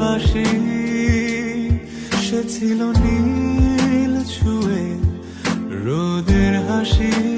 হাসি সে ছিল নীল ছুঁয়ে রোদের হাসি।